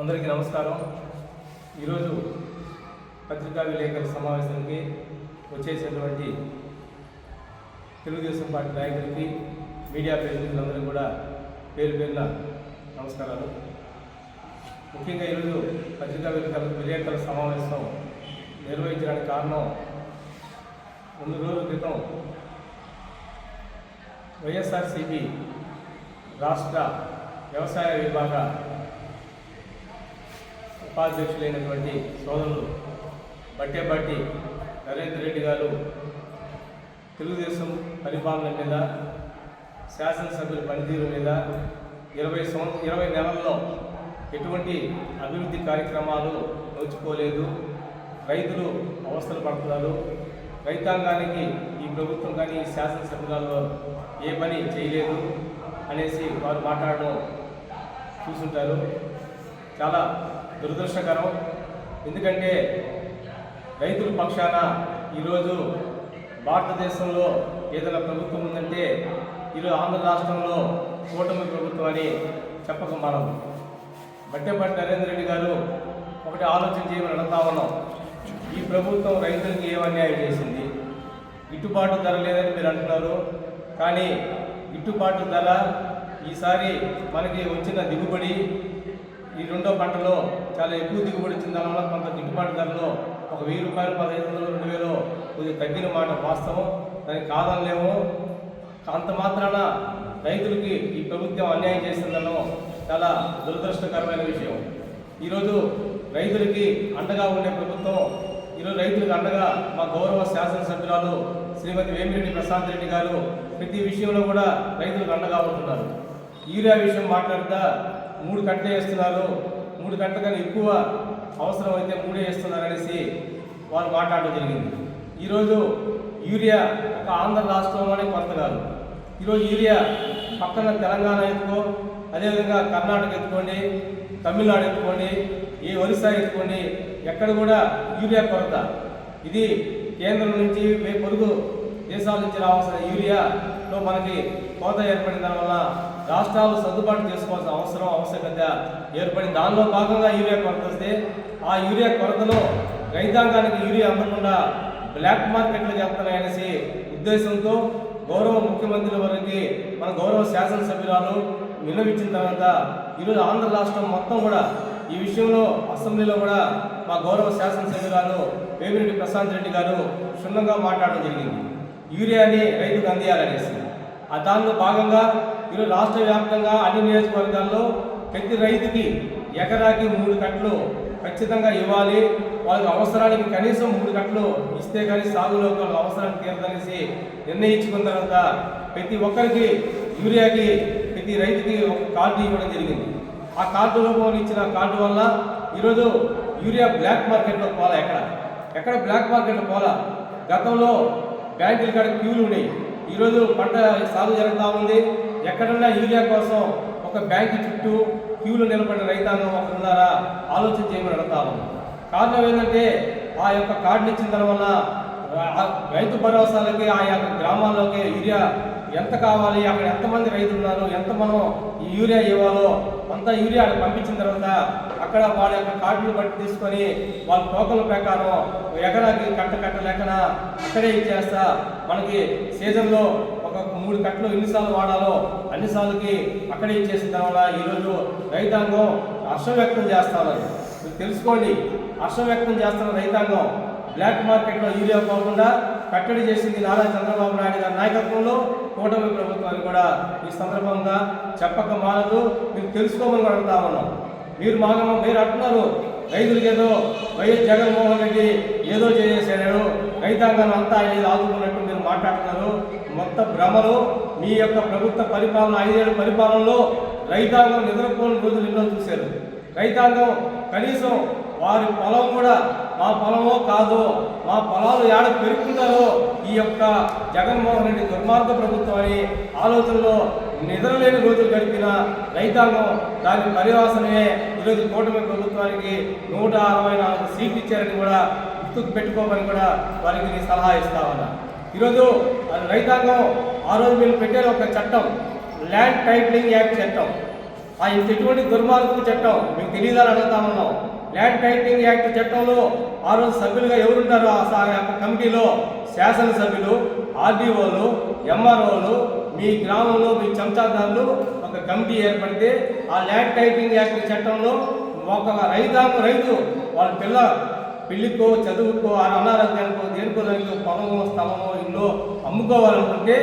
అందరికీ నమస్కారం. ఈరోజు పత్రికా విలేకరుల సమావేశానికి వచ్చేసినటువంటి తెలుగుదేశం పార్టీ నాయకులకి మీడియా ప్రతినిధులందరూ కూడా పేరు పేరున నమస్కారాలు. ముఖ్యంగా ఈరోజు పత్రికా విలేకరుల విలేకరుల సమావేశం నిర్వహించడానికి కారణం రెండు రోజుల క్రితం వైఎస్ఆర్సీపీ రాష్ట్ర వ్యవసాయ విభాగ ఉపాధ్యక్షులైనటువంటి సోదరులు బట్టేబట్టి నరేందర్ రెడ్డి గారు తెలుగుదేశం పరిపాలన మీద శాసనసభ్యుల పనితీరు మీద ఇరవై సంవత్సరం ఇరవై నెలల్లో ఎటువంటి అభివృద్ధి కార్యక్రమాలు నోచుకోలేదు. రైతులు అవస్థలు పడుతున్నారు. రైతాంగానికి ఈ ప్రభుత్వం కానీ ఈ శాసనసభ్యులలో ఏ పని చేయలేదు అనేసి వారు మాట్లాడడం చూసుంటారు. చాలా దురదృష్టకరం. ఎందుకంటే రైతుల పక్షాన ఈరోజు భారతదేశంలో ఏదైనా ప్రభుత్వం ఉందంటే ఈరోజు ఆంధ్ర రాష్ట్రంలో కూటమి ప్రభుత్వం అని చెప్పక మనం. బట్టెపట్టి నరేంద్ర రెడ్డి గారు ఒకటి ఆలోచన చేయమని అడుగుతా ఉన్నాం. ఈ ప్రభుత్వం రైతులకి ఏం అన్యాయం చేసింది? గిట్టుబాటు ధర లేదని మీరు అంటున్నారు. కానీ గిట్టుబాటు ధర ఈసారి మనకి వచ్చిన దిగుబడి ఈ రెండో పంటలో చాలా ఎక్కువ దిగుబడి వచ్చిన దానివల్ల కొంత గిట్టుబాటు ధరలో ఒక వెయ్యి రూపాయలు పదహైదు వందలు రెండు వేలు కొద్దిగా తగ్గిన మాట వాస్తవం. దానికి కాదనలేము. అంత మాత్రాన రైతులకి ఈ ప్రభుత్వం అన్యాయం చేస్తుందనో చాలా దురదృష్టకరమైన విషయం. ఈరోజు రైతులకి అండగా ఉండే ప్రభుత్వం ఈరోజు రైతులకు అండగా మా గౌరవ శాసనసభ్యురాలు శ్రీమతి వేమిరెడ్డి ప్రశాంత్ రెడ్డి గారు ప్రతి విషయంలో కూడా రైతులకు అండగా ఉంటున్నారు. యూరియా విషయం మాట్లాడుతా మూడు కట్టలు వేస్తున్నారు. మూడు కట్టగానే కన్నా ఎక్కువ అవసరం అయితే మూడే వేస్తున్నారు అనేసి వారు మాట్లాడడం జరిగింది. ఈరోజు యూరియా ఒక ఆంధ్ర రాష్ట్రంలోనే కొరత కాదు. ఈరోజు యూరియా పక్కన తెలంగాణ ఎత్తుకో అదేవిధంగా కర్ణాటక ఎత్తుకోండి తమిళనాడు ఎత్తుకోండి ఏ ఒరిస్సా ఎత్తుకోండి ఎక్కడ కూడా యూరియా కొరత. ఇది కేంద్రం నుంచి మే పొరుగు దేశాల నుంచి రావాల్సిన యూరియాలో మనకి కోత ఏర్పడిన దానివల్ల రాష్ట్రాలు సర్దుబాటు చేసుకోవాల్సిన అవసరం ఆవశ్యకత ఏర్పడింది దానిలో భాగంగా యూరియా కొరత వస్తే ఆ యూరియా కొరతలో రైతాంగానికి యూరియా అందకుండా బ్లాక్ మార్కెట్లు చేస్తున్నాయనేసి ఉద్దేశంతో గౌరవ ముఖ్యమంత్రి వారికి మన గౌరవ శాసనసభ్యురాలు విన్నవించిన తర్వాత ఈరోజు ఆంధ్ర రాష్ట్రం మొత్తం కూడా ఈ విషయంలో అసెంబ్లీలో కూడా మా గౌరవ శాసనసభ్యురాలు వేమిరెడ్డి ప్రశాంత్ రెడ్డి గారు క్షుణ్ణంగా మాట్లాడడం జరిగింది. యూరియాని రైతుకు అందియాలనేసి. ఆ దానిలో భాగంగా ఈరోజు రాష్ట్ర వ్యాప్తంగా అన్ని నియోజకవర్గాల్లో ప్రతి రైతుకి ఎకరాకి మూడు కట్లు ఖచ్చితంగా ఇవ్వాలి. వాళ్ళకి అవసరానికి కనీసం మూడు కట్లు ఇస్తే కానీ సాగులో వాళ్ళ అవసరానికి తీరదనేసి నిర్ణయించుకున్న తర్వాత ప్రతి ఒక్కరికి యూరియాకి ప్రతి రైతుకి ఒక కార్డు ఇవ్వడం జరిగింది. ఆ కార్డు రూపంలో ఇచ్చిన కార్డు వల్ల ఈరోజు యూరియా బ్లాక్ మార్కెట్లో పోలా ఎక్కడ? ఎక్కడ బ్లాక్ మార్కెట్లో పోలా? గతంలో బ్యాంకుల కాడ క్యూలు ఉన్నాయి ఈరోజు పంట సాగు జరుగుతూ ఉంది. ఎక్కడన్నా యూరియా కోసం ఒక బ్యాంకు చుట్టూ క్యూలు నిలబడిన రైతాంగం ఒకరు ఉన్నారా? ఆలోచన చేయమని అడుగుతా కారణం ఏంటంటే ఆ యొక్క కార్డులు ఇచ్చిన దానివల్ల రైతు భరోసాలకి ఆ యొక్క గ్రామాల్లోకి యూరియా ఎంత కావాలి అక్కడ ఎంతమంది రైతులు ఉన్నారు ఎంత మనం ఈ యూరియా ఇవ్వాలో అంత యూరియా అక్కడ పంపించిన తర్వాత అక్కడ వాళ్ళ యొక్క కార్డులు బట్టి తీసుకొని వాళ్ళ టోకన్ల ప్రకారం ఎకరాకి కట్ట కట్ట లెక్కన అక్కడే ఇచ్చేస్తా మనకి సీజన్లో ఒక మూడు కట్టలు ఎన్నిసార్లు వాడాలో అన్నిసార్లకి అక్కడే ఇచ్చేసిన తర్వాత ఈరోజు రైతాంగం హర్షం వ్యక్తం చేస్తామని మీరు తెలుసుకోండి హర్షం వ్యక్తం చేస్తున్న రైతాంగం బ్లాక్ మార్కెట్లో యూరియా పోకుండా కట్టడి చేసింది నారా చంద్రబాబు నాయుడు గారి నాయకత్వంలో కూటమి ప్రభుత్వాన్ని కూడా ఈ సందర్భంగా చెప్పక మానదు మీరు తెలుసుకోమని కూడా అడుగుతా ఉన్నాం. మీరు మాగమ మీరు అంటున్నారు. రైతులకి ఏదో వైఎస్ జగన్మోహన్ రెడ్డి ఏదో చేసేసాడు. రైతాంగాన్ని అంతా ఏదో ఆదుకున్నట్టు మీరు మాట్లాడుతున్నారు. మొత్తం భ్రమలు మీ యొక్క ప్రభుత్వ పరిపాలన ఐదేళ్ళ పరిపాలనలో రైతాంగం నిద్రపోని రోజులు ఎన్నో చూశారు. రైతాంగం కనీసం వారి పొలం కూడా మా పొలమో కాదు మా పొలాలు ఏడ పెరుగుతుందో ఈ యొక్క జగన్మోహన్ రెడ్డి దుర్మార్గ ప్రభుత్వం అని ఆలోచనలో నిద్రలేని రైతాంగం దాని పరివాసమే ఈరోజు కూటమి ప్రభుత్వానికి నూట అరవై నాలుగు సీట్లు ఇచ్చారని కూడా గుర్తుకు పెట్టుకోమని కూడా వారికి నేను సలహా ఇస్తా ఉన్నా. ఈరోజు రైతాంగం ఆ రోజు మీరు పెట్టే ఒక చట్టం ల్యాండ్ టైటిలింగ్ యాక్ట్ చట్టం. ఆ ఎటువంటి దుర్మార్గపు చట్టం మీకు తెలియదని అడుగుతా ఉన్నాం. ల్యాండ్ టైటిలింగ్ యాక్ట్ చట్టంలో ఆ రోజు సభ్యులుగా ఎవరుంటారో? ఆ కమిటీలో శాసనసభ్యులు ఆర్డీఓలు ఎంఆర్ఓలు మీ గ్రామంలో మీ చెంచాదారులు కమిటీ ఏర్పడితే ఆ ల్యాండ్ టైటింగ్ యాక్ట్ చట్టంలో ఒక రైతాంగ రైతు వాళ్ళ పిల్ల పెళ్ళికో చదువుకో ఆ అనారోగ్యానికో దేనికో దానికో పొలమో స్థలమో ఇల్లు అమ్ముకోవాలనుకుంటే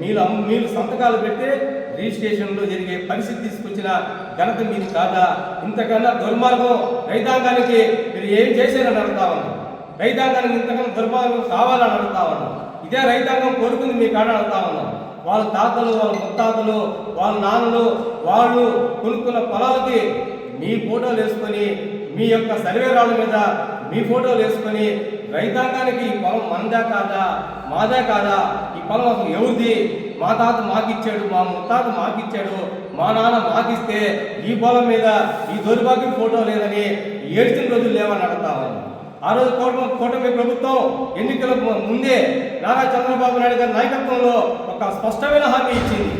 మీరు అమ్ము మీరు సంతకాలు పెడితే రిజిస్ట్రేషన్లో జరిగే పరిస్థితి తీసుకొచ్చిన ఘనత మీది కాదా? ఇంతకన్నా దుర్మార్గం రైతాంగానికి మీరు ఏం చేశారని అడుగుతా ఉన్నాం రైతాంగానికి ఇంతకన్నా దుర్మార్గం కావాలని అడుగుతా ఉన్నాం ఇదే రైతాంగం కోరుకుంది మీ కాడ అడుగుతా ఉన్నాం వాళ్ళ తాతలు వాళ్ళ ముత్తాతలు వాళ్ళ నాన్నలు వాళ్ళు కొనుక్కున్న పొలాలకి మీ ఫోటోలు వేసుకొని మీ యొక్క సర్వే రాళ్ళ మీద మీ ఫోటోలు వేసుకొని రైతాంగానికి ఈ పొలం మందా కాదా మాదా కాదా ఈ పొలం అసలు ఎవరిది? మా తాత మాకిచ్చాడు మా ముత్తాత మాకిచ్చాడు మా నాన్న మాకిస్తే ఈ పొలం మీద ఈ దౌర్భాగ్యం ఫోటో లేదని ఏడ్చిన రోజులు లేవని అడుగుతా ఆ రోజు కూటమి కూటమి ప్రభుత్వం ఎన్నికల ముందే నారా చంద్రబాబు నాయుడు గారి నాయకత్వంలో ఒక స్పష్టమైన హామీ ఇచ్చింది.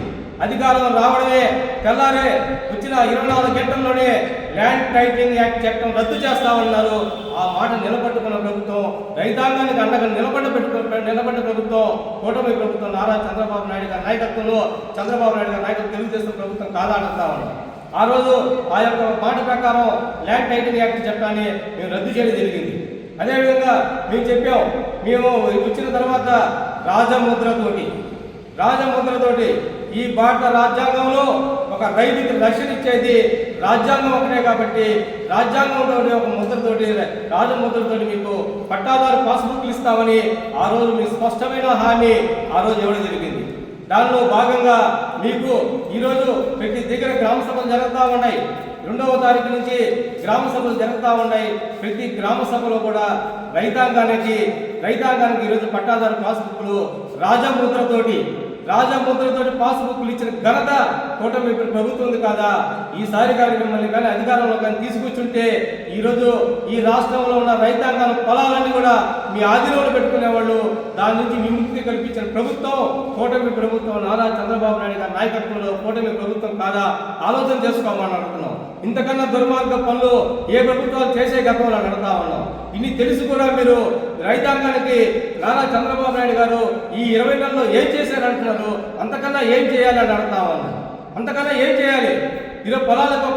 అధికారం రావడమే తెల్లారే వచ్చిన ఇరవై నాలుగు గంటల్లోనే ల్యాండ్ టైటింగ్ యాక్ట్ చట్టం రద్దు చేస్తామన్నారు. ఆ మాట నిలబెట్టుకున్న ప్రభుత్వం రైతాంగానికి అండగా నిలబడ్డ నిలబడ్డ ప్రభుత్వం కూటమి ప్రభుత్వం నారా చంద్రబాబు నాయుడు గారి నాయకత్వంలో చంద్రబాబు నాయుడు గారి నాయకత్వం తెలుగుదేశం ప్రభుత్వం కాదాడుతా ఉన్నాం ఆ రోజు ఆ యొక్క మాట ప్రకారం ల్యాండ్ టైటింగ్ యాక్ట్ చట్టాన్ని మేము రద్దు చేయడం జరిగింది. అదేవిధంగా మేము చెప్పాం మేము వచ్చిన తర్వాత రాజముద్రతోటి రాజముద్రతోటి ఈ భారత రాజ్యాంగంలో ఒక రైతుకి రక్షణ ఇచ్చేది రాజ్యాంగం ఒకటే కాబట్టి రాజ్యాంగంతో ఒక ముద్రతోటి రాజముద్రతోటి మీకు పట్టాదారు పాస్బుక్లు ఇస్తామని ఆ రోజు మీ స్పష్టమైన హామీ ఆ రోజు ఇవ్వడం జరిగింది. దానిలో భాగంగా మీకు ఈరోజు ప్రతి దగ్గర గ్రామ సభలు జరుగుతూ ఉన్నాయి. రెండవ తారీఖు నుంచి గ్రామ సభలు జరుగుతూ ఉన్నాయి. ప్రతి గ్రామ సభలో కూడా రైతాంగానికి రైతాంగానికి ఈరోజు పట్టాదారు పాస్బుక్లు రాజముద్రతోటి రాజముద్రతోటి పాస్బుక్లు ఇచ్చిన ఘనత కూటమి ప్రభుత్వం ఉంది కాదా? ఈసారి కానీ మిమ్మల్ని కానీ అధికారంలో కానీ తీసుకొచ్చుంటే ఈరోజు ఈ రాష్ట్రంలో ఉన్న రైతాంగాల పొలాలన్నీ కూడా మీ ఆధీనంలో పెట్టుకునేవాళ్ళు. దాని నుంచి విముక్తి కల్పించిన ప్రభుత్వం కూటమి ప్రభుత్వం నారా చంద్రబాబు నాయుడు గారి నాయకత్వంలో కూటమి ప్రభుత్వం కాదా? ఆలోచన చేసుకోమని అడుగుతున్నాం. ఇంతకన్నా దుర్మార్గ పనులు ఏ ప్రభుత్వాలు చేసే గతంలో అడుగుతా ఉన్నాం. ఇన్ని తెలిసి కూడా మీరు రైతాంగానికి నారా చంద్రబాబు నాయుడు గారు ఈ ఇరవై నెలలో ఏం చేశారంటున్నారు? అంతకన్నా ఏం చేయాలని అడుగుతా ఉన్నాం. అంతకన్నా ఏం చేయాలి? ఈరోజు పొలాలకు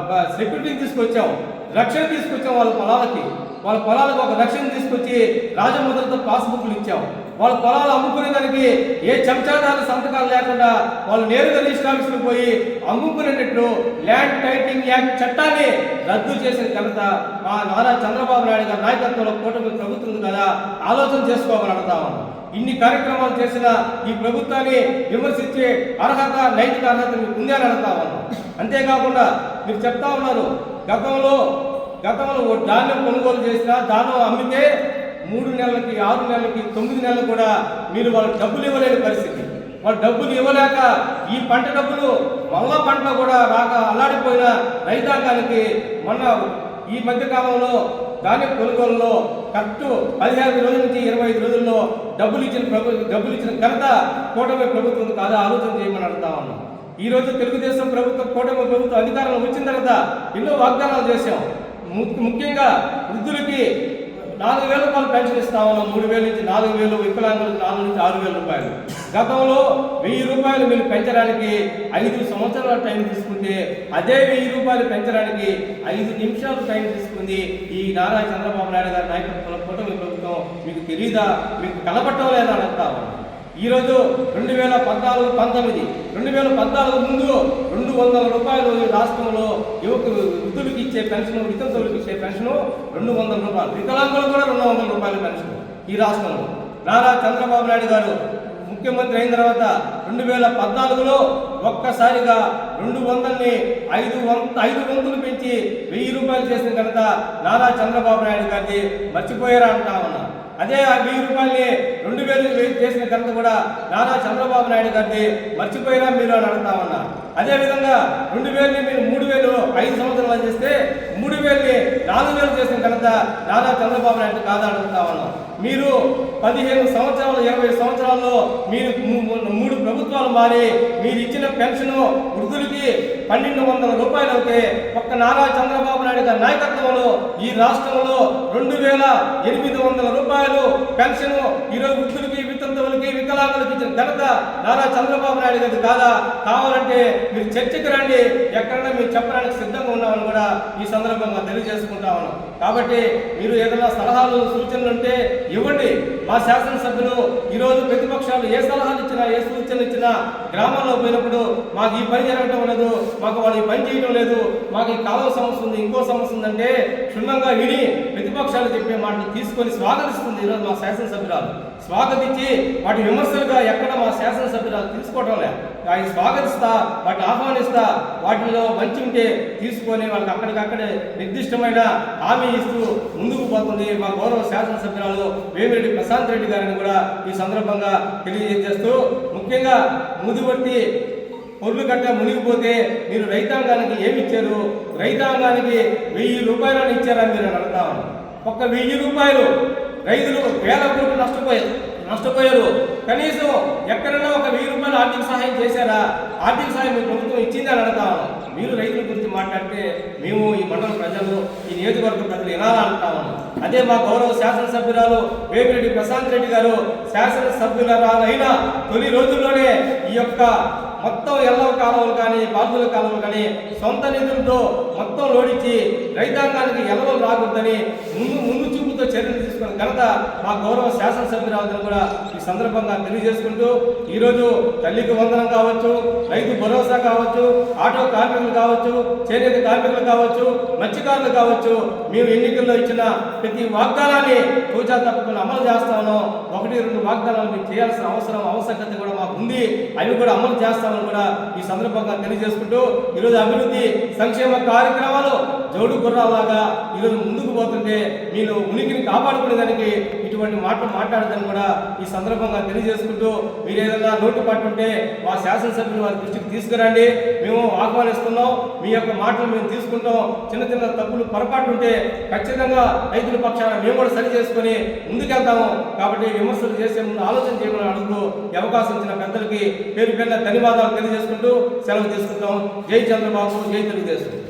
ఒక సెక్యూరిటీని తీసుకొచ్చాం. రక్షణ తీసుకొచ్చాం వాళ్ళ పొలాలకి. వాళ్ళ పొలాలకు ఒక రక్షణ తీసుకొచ్చి రాజముద్రతో పాస్బుక్లు ఇచ్చాం. వాళ్ళ పొలాలు అమ్ముకునే దానికి ఏ చెంచాదారు సంతకాలు లేకుండా వాళ్ళు నేరుగా రిజిస్టర్ పోయి అమ్ముకునేటట్లు ల్యాండ్ టైటింగ్ యాక్ట్ చట్టాన్ని రద్దు చేసిన ఘనత మా నారా చంద్రబాబు నాయుడు గారి నాయకత్వంలో కూటమి ప్రభుత్వం కదా ఆలోచన చేసుకోవాలని అడుగుతా ఉన్నాం. ఇన్ని కార్యక్రమాలు చేసిన ఈ ప్రభుత్వాన్ని విమర్శించే అర్హత నైతిక అర్హత మీకు ఉందే అని అడుగుతా ఉన్నాను. అంతేకాకుండా మీరు చెప్తా ఉన్నారు గతంలో గతంలో ఓ ధాన్యం కొనుగోలు చేసినా ధాన్యం అమ్మితే మూడు నెలలకి ఆరు నెలలకి తొమ్మిది నెలలు కూడా మీరు వాళ్ళకి డబ్బులు ఇవ్వలేని పరిస్థితి. వాళ్ళు డబ్బులు ఇవ్వలేక ఈ పంట డబ్బులు మళ్ళా పంట కూడా రాక అల్లాడిపోయిన రైతాంగానికి మొన్న ఈ మధ్య కాలంలో దాని కొనుగోలులో కరెక్ట్ పదిహేను రోజుల నుంచి ఇరవై ఐదు రోజుల్లో డబ్బులు ఇచ్చిన ప్రభు డబ్బులు ఇచ్చిన ఘనత కూటమి ప్రభుత్వం కాదా ఆలోచన చేయమని అడుగుతా ఉన్నాం. ఈ రోజు తెలుగుదేశం ప్రభుత్వం కూటమి ప్రభుత్వం అధికారంలో వచ్చిన తర్వాత ఎన్నో వాగ్దానాలు చేశాం. ము- ముఖ్యంగా వృద్ధులకి నాలుగు వేల రూపాయలు పెన్షన్ ఇస్తా ఉన్నాం మూడు వేల నుంచి నాలుగు వేలు వికలాంగులకు నాలుగు నుంచి ఆరు వేల రూపాయలు. గతంలో వెయ్యి రూపాయలు మీరు పెంచడానికి ఐదు సంవత్సరాల టైం తీసుకుంటే అదే వెయ్యి రూపాయలు పెంచడానికి ఐదు నిమిషాలు టైం తీసుకుంది ఈ నారా చంద్రబాబు నాయుడు గారి నాయకత్వంలో కూటమి ప్రభుత్వం మీకు తెలీదా? మీకు కనపడటం లేదా అడుగుతా ఈరోజు రెండు వేల పద్నాలుగు పంతొమ్మిది రెండు వేల పద్నాలుగు ముందు రెండు వందల రూపాయలు ఈ రాష్ట్రంలో యువకు వృద్ధులకు ఇచ్చే పెన్షన్ వితంతులకు ఇచ్చే పెన్షన్ రెండు వందల రూపాయలు. వికలాంగులకు కూడా రెండు వందల రూపాయల పెన్షన్ ఈ రాష్ట్రంలో. నారా చంద్రబాబు నాయుడు గారు ముఖ్యమంత్రి అయిన తర్వాత రెండు వేల పద్నాలుగులో ఒక్కసారిగా రెండు వందల్ని ఐదు వంత ఐదు వంతులు పెంచి వెయ్యి రూపాయలు చేసిన ఘనత నారా చంద్రబాబు నాయుడు గారిది. మర్చిపోయారా అంటా అదే ఆ వెయ్యి రూపాయలని రెండు వేలు చేసిన ఘనత కూడా నానా చంద్రబాబు నాయుడు గారిని మర్చిపోయినా మీరు అని అడుగుతామన్నా అదేవిధంగా అదే విధంగా రెండు వేలని మీరు మూడు వేలు ఐదు సంవత్సరాలు చేస్తే నాలుగు వేలు చేసిన ఘనత నారా చంద్రబాబు నాయుడు కాదా అడుగుతా ఉన్నాం. మీరు పదిహేను సంవత్సరాలు ఇరవై సంవత్సరాల్లో మీరు మూడు ప్రభుత్వాలు మారి మీరు ఇచ్చిన పెన్షన్ వృద్ధులకి పన్నెండు వందల రూపాయలు అయితే ఒక్క నారా చంద్రబాబు నాయుడు గారి నాయకత్వంలో ఈ రాష్ట్రంలో రెండు వేల ఎనిమిది వందల రూపాయలు పెన్షన్ ఈరోజు వృద్ధులకి వితంతువులకి వికలాంగులకు ఇచ్చిన ఘనత నారా చంద్రబాబు నాయుడు గారి కాదా? కావాలంటే మీరు చర్చకి రండి. ఎక్కడైనా మీరు చెప్పడానికి సిద్ధంగా ఉన్నామని కూడా ఈ సందర్భంగా తెలియజేసుకుంటా ఉన్నాం. కాబట్టి మీరు ఏదైనా సలహాలు సూచనలు ఉంటే ఇవ్వండి. మా శాసనసభ్యులు ఈరోజు ప్రతిపక్షాలు ఏ సలహాలు ఇచ్చినా ఏ సూచనలు ఇచ్చినా గ్రామాల్లో పోయినప్పుడు మాకు ఈ పని జరగటం లేదు మాకు వాళ్ళు ఈ పని చేయడం లేదు మాకు ఈ కాలువ సమస్య ఉంది ఇంకో సమస్య ఉందంటే క్షుణ్ణంగా విని ప్రతిపక్షాలు చెప్పే వాటిని తీసుకొని స్వాగతిస్తుంది ఈరోజు మా శాసనసభ్యురాలు. స్వాగతించి వాటి విమర్శలుగా ఎక్కడ మా శాసనసభ్యురాలు తీసుకోవటం లే ఆయన స్వాగతిస్తా వాటిని ఆహ్వానిస్తా వాటిలో మంచి ఉంటే తీసుకొని వాళ్ళకి అక్కడికక్కడే నిర్దిష్టమైన హామీ ఇస్తూ ముందుకు పోతుంది మా గౌరవ శాసనసభ్యురాలు వేమిరెడ్డి ప్రశాంత్ రెడ్డి గారిని కూడా ఈ సందర్భంగా తెలియజేస్తూ ముఖ్యంగా ముదివర్తి పొర్లు కట్ట మునిగిపోతే మీరు రైతాంగానికి ఏమి ఇచ్చారు? రైతాంగానికి వెయ్యి రూపాయలను ఇచ్చారని మీరు అడుగుతా ఉన్నారు. ఒక్క వెయ్యి రూపాయలు రైతులు వేల కోట్లు నష్టపోయారు నష్టపోయారు. కనీసం ఎక్కడైనా ఒక వెయ్యి రూపాయలు ఆర్థిక సహాయం చేశారా? ఆర్థిక సహాయం మీ ప్రభుత్వం ఇచ్చిందని అడుగుతా మీరు రైతుల గురించి మాట్లాడితే మేము ఈ మండల ప్రజలు ఈ నియోజకవర్గ ప్రజలు ఎలా అంటాము అదే మా గౌరవ శాసనసభ్యురాలు వేమిరెడ్డి ప్రశాంత్ రెడ్డి గారు శాసనసభ్యులరాలైన తొలి రోజుల్లోనే ఈ యొక్క మొత్తం ఎల్లవ కాలువలు కానీ బాధ్యుల కాలువలు కానీ సొంత నిధులతో మొత్తం లోడించి రైతాంగానికి ఎలవలు రాకూడదని ముందు ముందు చూపుతో చర్యలు తీసుకున్న ఘనత మా గౌరవ శాసనసభ్యురాలను కూడా ఈ సందర్భంగా తెలియజేసుకుంటూ ఈరోజు తల్లికి వందనం కావచ్చు రైతు భరోసా కావచ్చు ఆటో కార్మికులు కావచ్చు చేనేత కార్మికులు కావచ్చు మత్స్యకారులు కావచ్చు మేము ఎన్నికల్లో ఇచ్చిన ప్రతి వాగ్దానాన్ని పూజా తప్పకుండా అమలు చేస్తామను. ఒకటి రెండు వాగ్దానాలు మేము చేయాల్సిన అవసరం ఆవశ్యకత కూడా మాకు ఉంది. అవి కూడా అమలు చేస్తామని కూడా ఈ సందర్భంగా తెలియజేసుకుంటూ ఈరోజు అభివృద్ధి సంక్షేమ కార్యక్రమాలు జోడు గుర్రాలాగా ఈరోజు ముందుకు పోతుంటే మీరు ఉనికిని ఉండేదానికి ఇటువంటి మాటలు మాట్లాడదని కూడా ఈ సందర్భంగా తెలియజేసుకుంటూ మీరు ఏదైనా లోటు పట్టుంటే మా శాసనసభ్యులు వారి దృష్టికి తీసుకురండి. మేము ఆహ్వానిస్తున్నాం. మీ యొక్క మాటలు మేము తీసుకుంటాం. చిన్న చిన్న తప్పులు పొరపాటు ఉంటే ఖచ్చితంగా రైతుల పక్షాన మేము కూడా సరి చేసుకొని ముందుకెళ్తాము. కాబట్టి విమర్శలు చేసే ముందు ఆలోచన చేయమని అడుగుతూ అవకాశం ఇచ్చిన పెద్దలకి పేరు పేరున ధన్యవాదాలు తెలియజేసుకుంటూ సెలవు తీసుకుంటాం. జై చంద్రబాబు జై తెలుగుదేశం.